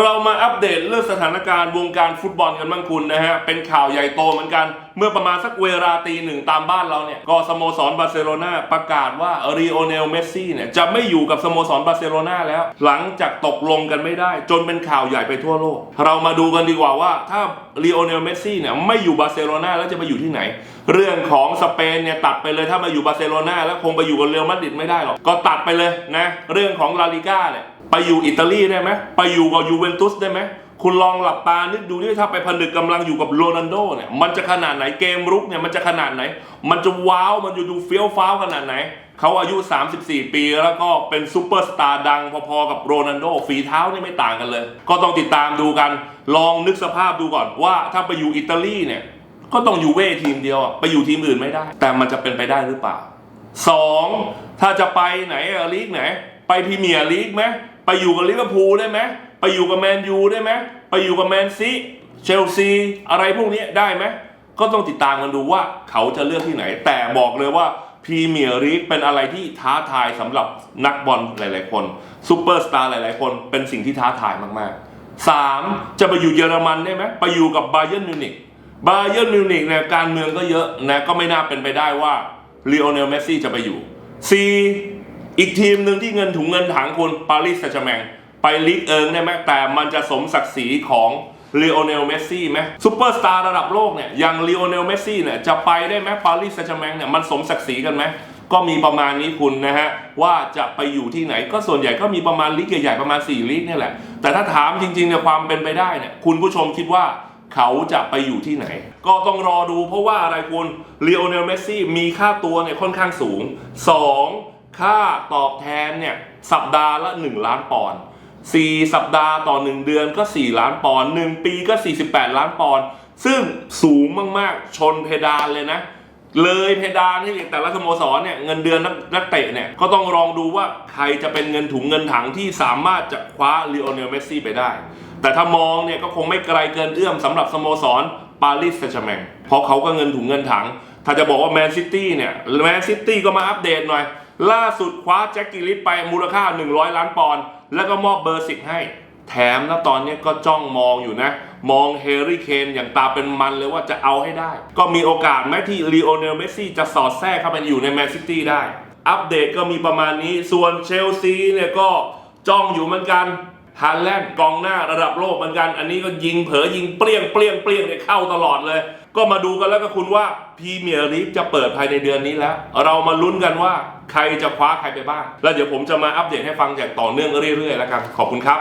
เรามาอัปเดตเรื่องสถานการณ์วงการฟุตบอลกันบ้างคุณนะฮะ เป็นข่าวใหญ่โตเหมือนกัน เมื่อประมาณสักเวลาตีหนึ่งตามบ้านเราเนี่ย ก็สโมสรบาร์เซโลนาประกาศว่ารีโอเนลเมสซี่เนี่ย จะไม่อยู่กับสโมสรบาร์เซโลนาแล้ว หลังจากตกลงกันไม่ได้ จนเป็นข่าวใหญ่ไปทั่วโลก เรามาดูกันดีกว่าว่า ถ้ารีโอเนลเมสซี่เนี่ยไม่อยู่บาร์เซโลนาแล้วจะไปอยู่ที่ไหน เรื่องของสเปนเนี่ยตัดไปเลยถ้ามาอยู่บาร์เซโลนาแล้วคงไปอยู่กับเรอัลมาดริดไม่ได้หรอกก็ตัดไปเลยนะเรื่องของลาลิก้าเนี่ยไปอยู่อิตาลีได้ไหมไปอยู่กับยูเวนตุสได้ไหมคุณลองหลับตานึกดูดิถ้าไปผนึกกำลังอยู่กับโรนัลโดเนี่ยมันจะขนาดไหนเกมรุกเนี่ยมันจะขนาดไหน มันจะว้าวมันจะดูเฟี้ยวฟ้าวขนาดไหน เขาอายุ 34 ปีแล้วก็เป็นซูเปอร์สตาร์ดังพอๆกับโรนัลโดฝีเท้านี่ไม่ต่างกันเลย ก็ต้องติดตามดูกัน ลองนึกสภาพดูก่อนว่าถ้าไปอยู่อิตาลีเนี่ยก็ต้องอยู่เว่ทีมเดียวไปอยู่ทีมอื่นไม่ได้ แต่มันจะเป็นไปได้หรือเปล่าสองถ้าจะไปไหนอลีกไหน ไปพรีเมียร์ลีกไหมไปอยู่กับลิเวอร์พูลได้ไหม ไปอยู่กับแมนยูได้ไหมไปอยู่กับแมนซีเชลซีอะไรพวกนี้ได้ไหมก็ต้องติดตามกันดูว่าเขาจะเลือกที่ไหน แต่บอกเลยว่าพรีเมียร์ลีกเป็นอะไรที่ท้าทายสำหรับนักบอลหลาย ๆ คนซูเปอร์สตาร์หลาย ๆ คนเป็นสิ่งที่ท้าทายมากๆสามจะไปอยู่เยอรมันได้ไหมไปอยู่กับบาเยิร์นมิวนิกบาเยิร์นมิวนิกเนี่ยการเมืองก็เยอะนะก็ไม่น่าเป็นไปได้ว่าลีโอเนลเมสซี่จะไปอยู่ 4. อีกทีมหนึ่งที่เงินถุงเงินถังคุณปารีสแซงต์แชร์แมง ไปลีกเอิงได้ไหมแต่มันจะสมศักดิ์ศรีของลีโอเนลเมสซี่ไหมซูเปอร์สตาร์ระดับโลกเนี่ยอย่างลีโอเนลเมสซี่เนี่ยจะไปได้ไหมปารีสแซงต์แชร์แมงเนี่ยมันสมศักดิ์ศรีกันไหมก็มีประมาณนี้คุณนะฮะ ว่าจะไปอยู่ที่ไหนก็ส่วนใหญ่ก็มีประมาณลีกใหญ่ๆประมาณ 4 ลีกนี่แหละ แต่ถ้าถามจริงๆเนี่ยความเป็นไปได้เนี่ยคุณผู้ชมคิดว่าเขาจะไปอยู่ที่ไหน ก็ต้องรอดูเพราะว่าอะไรคุณลีโอเนลเมสซี่มีค่าตัวเนี่ยค่อนข้างสูง 2. ค่าตอบแทนเนี่ยสัปดาห์ละ 1 ล้านปอนด์ 4 สัปดาห์ต่อ 1 เดือนก็ 4 ล้านปอนด์1ปีก็ 48 ล้านปอนด์ซึ่งสูงมากๆ ชนเพดานเลยนะ เลยเพดานที่แต่ละสโมสรเนี่ยเงินเดือนนักเตะเนี่ยก็ต้องลองดูว่าใครจะเป็นเงินถุงเงินถังที่สามารถจะคว้าลีโอเนลเมสซี่ไปได้ แต่ถ้ามองเนี่ยก็คงไม่ไกลเกินเอื้อมสำหรับสโมสรปารีสแซงต์แชร์แมงเพราะเขาก็เงินถุงเงินถัง ถ้าจะบอกว่าแมนซิตี้เนี่ยแมนซิตี้ก็มาอัปเดตหน่อย ล่าสุดคว้าแจ็คกิลิสไปมูลค่า 100 ล้านปอนด์แล้วก็มอบเบอร์สิกให้ แถมนะตอนนี้ก็จ้องมองอยู่นะ มองเฮริเคนอย่างตาเป็นมันเลยว่าจะเอาให้ได้ ก็มีโอกาสไหมที่ลีโอเนลเมสซี่จะสอดแทรกเข้าไปอยู่ในแมนซิตี้ได้ อัปเดตก็มีประมาณนี้ส่วนเชลซีเนี่ยก็จ้องอยู่เหมือนกัน ฮาแลนด์กองหน้าระดับโลกเหมือนกัน อันนี้ก็ยิงเผลอยิงเปรี้ยงเปรี้ยงเปรี้ยงเนี่ยเข้าตลอดเลย ก็มาดูกันแล้วก็คุณว่าพรีเมียร์ลีกจะเปิดภายในเดือนนี้แล้ว เรามาลุ้นกันว่าใครจะคว้าใครไปบ้าง แล้วเดี๋ยวผมจะมาอัปเดตให้ฟังอย่างต่อเนื่องเรื่อยๆแล้วกันขอบคุณครับ